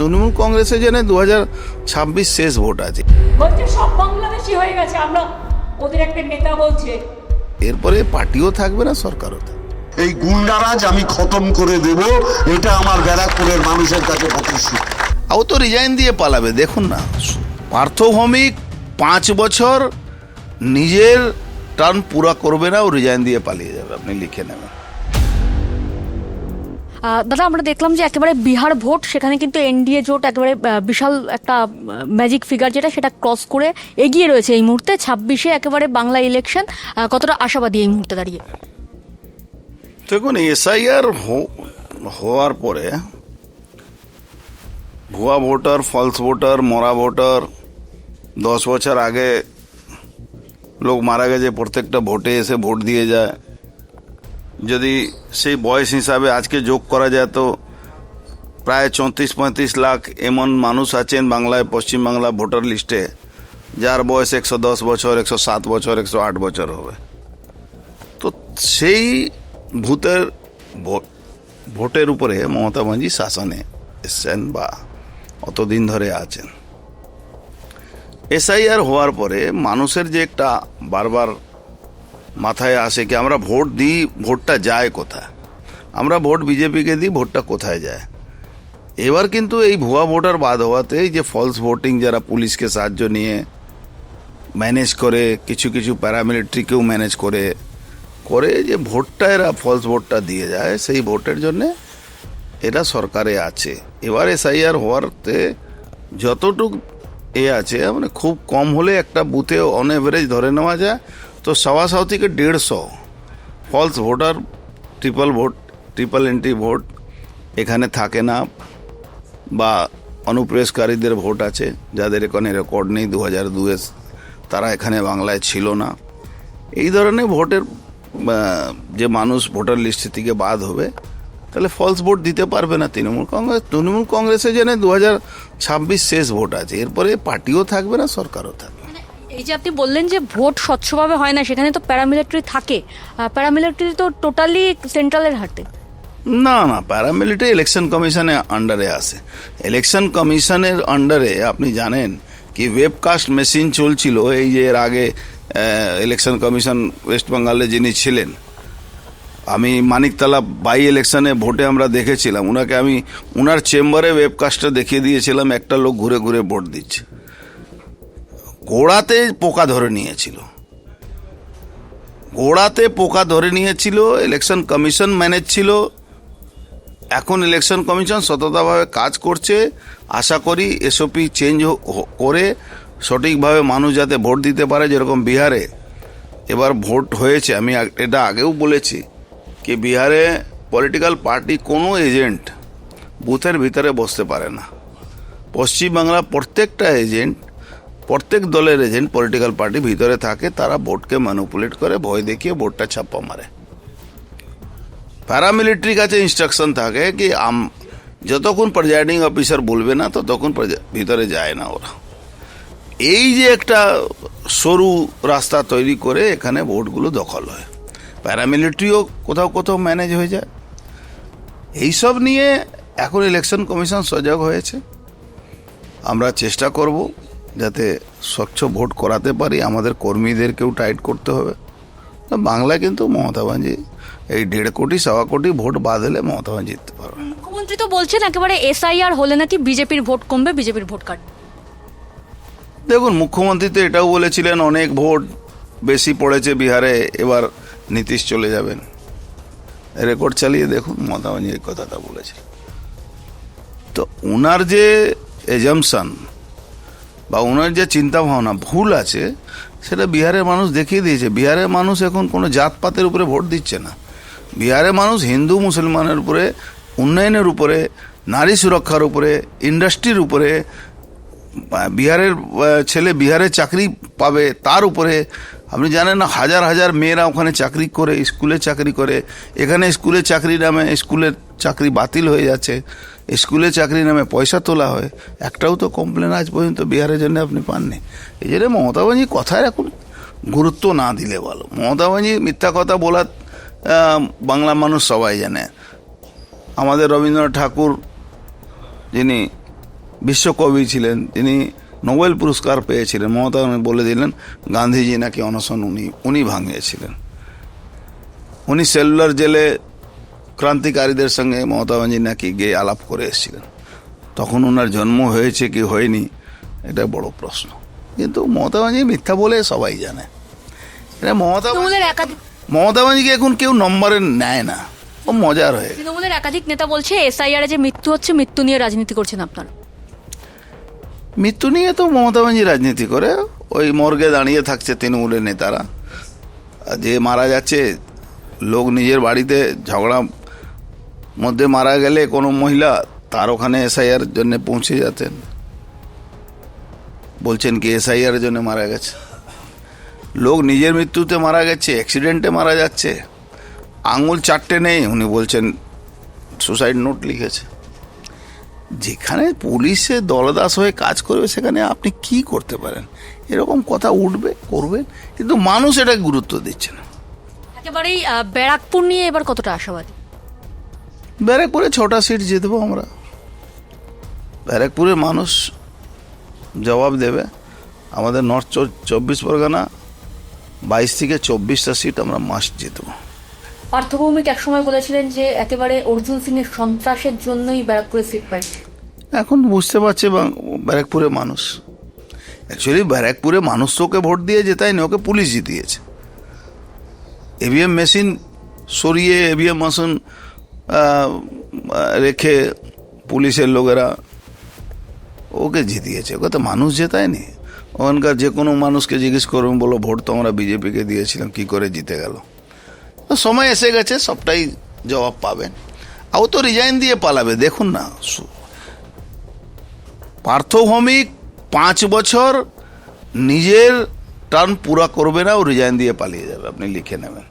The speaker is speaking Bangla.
তৃণমূল কংগ্রেসে জেনে দু হাজার ছাব্বিশ শেষ ভোট আছে। বলছে সব বাংলাদেশি হয়ে গেছে আমরা ওদের একটা নেতা বলছে। এরপরে পার্টিও থাকবে না সরকারও থাকবে। এই গুন্ডারাজ আমি খতম করে দেব এটা আমার ব্যারাকপুরের মানুষের কাছে প্রতিশ্রুতি ও তো রিজাইন দিয়ে পালাবে দেখুন না। পার্থভৌমিক পাঁচ বছর নিজের টার্ন পুরা করবে না ও রিজাইন দিয়ে পালিয়ে যাবে আপনি লিখে নেবেন। দাদা, আমরা দেখলাম যে একেবারে বিহার ভোট, সেখানে কিন্তু এনডিএ জোট একেবারে বিশাল একটা ম্যাজিক ফিগার যেটা, সেটা ক্রস করে এগিয়ে রয়েছে এই মুহূর্তে। ছাব্বিশে একেবারে বাংলা ইলেকশন কতটা আশাবাদী এই মুহূর্তে দাঁড়িয়ে? দেখুন, এসআইআর হওয়ার পরে ভুয়া ভোটার ফলস ভোটার, মরা ভোটার, দশ বছর আগে লোক মারা গেছে, প্রত্যেকটা ভোটে এসে ভোট দিয়ে যায়। যদি সেই বয়স হিসাবে আজকে যোগ করা যায় তো প্রায় চৌত্রিশ পঁয়ত্রিশ লাখ এমন মানুষ আছেন বাংলায়, পশ্চিমবাংলা ভোটার লিস্টে, যার বয়স একশো দশ বছর, একশো সাত বছর, একশো আট বছর হবে। তো সেই ভূতের ভোট- ভোটের উপরে মমতা ব্যানার্জি শাসনে এসছেন বা অতদিন ধরে আছেন। এসআইআর হওয়ার পরে মানুষের যে একটা বারবার মাথায় আসে কি আমরা ভোট দিই, ভোটটা যায় কোথায়? আমরা ভোট বিজেপিকে দিই, ভোটটা কোথায় যায়? এবার কিন্তু এই ভুয়া ভোটার বাদ হওয়াতে যে ফলস ভোটিং যারা পুলিশকে সাহায্য নিয়ে ম্যানেজ করে, কিছু কিছু প্যারামিলিটারিকেও ম্যানেজ করে করে যে ভোটটা এরা ফলস ভোটটা দিয়ে যায়, সেই ভোটের জন্যে এরা সরকারে আছে। এবার এসআইআর হওয়ারতে যতটুক এ আছে মানে খুব কম হলে একটা বুথে অন এভারেজ ধরে নেওয়া যায় তো সওয়া সাও থেকে দেড়শো false voter triple vote triple entry vote এখানে থাকে না বা অনুপ্রবেশকারীদের ভোট আছে যাদের এখানে রেকর্ড নেই দু হাজার দুয়ে তারা এখানে বাংলায় ছিল না এই ধরনের ভোটের যে মানুষ ভোটার লিস্ট থেকে বাদ হবে তাহলে ফলস ভোট দিতে পারবে না তৃণমূল কংগ্রেস তৃণমূল কংগ্রেসে জেনে দু হাজার ছাব্বিশ শেষ ভোট আছে এরপরে পার্টিও থাকবে না সরকারও থাকবে। এই যে আপনি বললেন যে ভোট স্বচ্ছভাবে হয় না, সেখানে তো প্যারামিলিটারি থাকে। প্যারামিলিটারি তো টোটালি সেন্ট্রালের হাতে। না না প্যারামিলিটারি ইলেকশন কমিশনের আন্ডারে আসে ইলেকশন কমিশনের আন্ডারে আপনি জানেন কি ওয়েবকাস্ট মেশিন চলছিল, এই যে এর আগে ইলেকশন কমিশন ওয়েস্ট বেঙ্গলে যিনি ছিলেন, আমি মানিকতলা বাই ইলেকশনে ভোটে আমরা দেখেছিলাম। ওনাকে আমি ওনার চেম্বারে ওয়েবকাস্টটা দেখিয়ে দিয়েছিলাম, একটা লোক ঘুরে ঘুরে ভোট দিচ্ছে। গোড়াতে পোকা ধরে নিয়েছিল। গোড়াতে পোকা ধরে নিয়েছিল ইলেকশন কমিশন ম্যানেজ ছিল। এখন ইলেকশন কমিশন সততাভাবে কাজ করছে। আশা করি এসওপি চেঞ্জ করে সঠিকভাবে মানুষ যাতে ভোট দিতে পারে, যেরকম বিহারে এবার ভোট হয়েছে। আমি এটা আগেও বলেছি কি বিহারে পলিটিক্যাল পার্টি কোনো এজেন্ট বুথের ভিতরে বসতে পারে না। পশ্চিমবাংলা প্রত্যেকটা এজেন্ট প্রত্যেক দলের এজেন্ট পলিটিক্যাল পার্টি ভিতরে থাকে, তারা ভোটকে ম্যানুপুলেট করে, ভয় দেখিয়ে ভোটটা ছাপ্পা মারে। প্যারামিলিটারি কাছে ইনস্ট্রাকশন থাকে কি, আম, যতক্ষণ প্রেজাইডিং অফিসার বলবে না, ততক্ষণ ভিতরে যায় না ওরা। এই যে একটা সরু রাস্তা তৈরি করে এখানে ভোটগুলো দখল হয়। প্যারামিলিটারিও কোথাও কোথাও ম্যানেজ হয়ে যায়। এইসব নিয়ে এখন ইলেকশন কমিশন সজাগ হয়েছে। আমরা চেষ্টা করব যাতে স্বচ্ছ ভোট করাতে পারি আমাদের কর্মীদেরকেও টাইট করতে হবে। তো বাংলায় কিন্তু মমতা ব্যানার্জি এই দেড় কোটি সওয়া কোটি ভোট বাদ হলে মমতা ব্যানার্জি জিততে পারবে। মুখ্যমন্ত্রী তো বলছেন একেবারে এসআইআর হলে নাকি বিজেপির ভোট কমবে বিজেপির ভোট কাটবে। দেখুন মুখ্যমন্ত্রী তো এটাও বলেছিলেন অনেক ভোট বেশি পড়েছে বিহারে এবার নীতিশ চলে যাবেন। রেকর্ড চালিয়ে দেখুন মমতা ব্যানার্জি এই কথাটা বলেছে তো ওনার যে এজামশন বা ওনার যে চিন্তা ভাবনা ভুল আছে, সেটা বিহারের মানুষ দেখিয়ে দিয়েছে। বিহারের মানুষ এখন কোনো জাতপাতের উপরে ভোট দিচ্ছে না। বিহারের মানুষ হিন্দু, মুসলমানের উপরে, উন্নয়নের উপরে, নারী সুরক্ষার উপরে, ইন্ডাস্ট্রির উপরে বিহারের ছেলে বিহারে চাকরি পাবে তার উপরে। আপনি জানেন না, হাজার হাজার মেয়েরা ওখানে চাকরি করে, স্কুলে চাকরি করে। এখানে স্কুলে চাকরি নামে স্কুলের চাকরি বাতিল হয়ে যাচ্ছে। স্কুলে চাকরি নামে পয়সা তোলা হয়। একটাও তো কমপ্লেন আজ পর্যন্ত বিহারের জন্য আপনি পাননি। এই জন্য মমতা ব্যানার্জি কথায় এখন গুরুত্ব না দিলে ভালো। মমতা মিথ্যা কথা বলার বাংলা মানুষ সবাই জানে। আমাদের রবীন্দ্রনাথ ঠাকুর যিনি বিশ্বকবি ছিলেন, তিনি নোবেল পুরস্কার পেয়েছিলেন। মমতা বলে দিলেন, গান্ধীজি নাকি অনশন উনি উনি ভাঙিয়েছিলেন। উনি সেলুলার জেলে ক্রান্তিকারীদের সঙ্গে মমতা ব্যানার্জি নাকি গিয়ে আলাপ করে এসেছিলেন। তখন ওনার জন্ম হয়েছে কি হয়নি এটা বড় প্রশ্ন। কিন্তু মমতা ব্যানার্জি মিথ্যা বলে সবাই জানে। এটা মমতা মমতা ব্যানার্জিকে এখন কেউ নম্বরে নেয় না। ও মজার হয়ে তৃণমূলের একাধিক নেতা বলছে এসআইআর যে মৃত্যু হচ্ছে মৃত্যু নিয়ে রাজনীতি করছেন আপনারা। মৃত্যু নিয়ে তো মমতা ব্যানার্জি রাজনীতি করে ওই মর্গে দাঁড়িয়ে থাকছে তৃণমূলের নেতারা। যে মারা যাচ্ছে লোক নিজের বাড়িতে ঝগড়া মধ্যে মারা গেলে কোনো মহিলা তার ওখানে এসআইআর জন্য পৌঁছে যেতেন। বলছেন কি এসআইআর জন্য মারা গেছে। লোক নিজের মৃত্যুতে মারা গেছে অ্যাক্সিডেন্টে মারা যাচ্ছে। আঙুল চারটে নেই, উনি বলছেন সুসাইড নোট লিখেছে। যেখানে পুলিশে দলদাস হয়ে কাজ করবে, সেখানে আপনি কি করতে পারেন? এরকম কথা উঠবে, করবেন, কিন্তু মানুষ এটা গুরুত্ব দিচ্ছে না। একেবারেই ব্যারাকপুর নিয়ে এবার কতটা আশাবাদী? ব্যারাকপুরে ছটা সিট জিতবো আমরা। ব্যারাকপুরের মানুষ জবাব দেবে আমাদের নর্থ চব্বিশ পরগনা বাইশ থেকে চব্বিশটা সিট আমরা মাস্ট জিতবো। পার্থভৌমিক একসময় বলেছিলেন যে একেবারে অর্জুন সিং এর সন্ত্রাসের জন্যই ব্যারাকপুরে সিট পাই এখন বুঝতে পারছে বাং- ব্যারাকপুরের মানুষ। অ্যাকচুয়ালি ব্যারাকপুরে মানুষ তো ওকে ভোট দিয়ে জেতায়নি ওকে পুলিশ জিতিয়েছে। এভিএম মেশিন সরিয়ে এভিএম মেশিন রেখে পুলিশের লোকেরা ওকে জিতিয়েছে। ওকে তো মানুষ জেতায়নি। ওখানকার যে কোনো মানুষকে জিজ্ঞেস করুন, বলো, ভোট তো আমরা বিজেপিকে দিয়েছিলাম, কি করে জিতে গেল? সময় এসে গেছে, সবটাই জবাব পাবেন। আর ও তো রিজাইন দিয়ে পালাবে, দেখুন না। পার্থভৌমিক পাঁচ বছর নিজের টার্ন পুরা করবে না, ও রিজাইন দিয়ে পালিয়ে যাবে, আপনি লিখে নেবেন।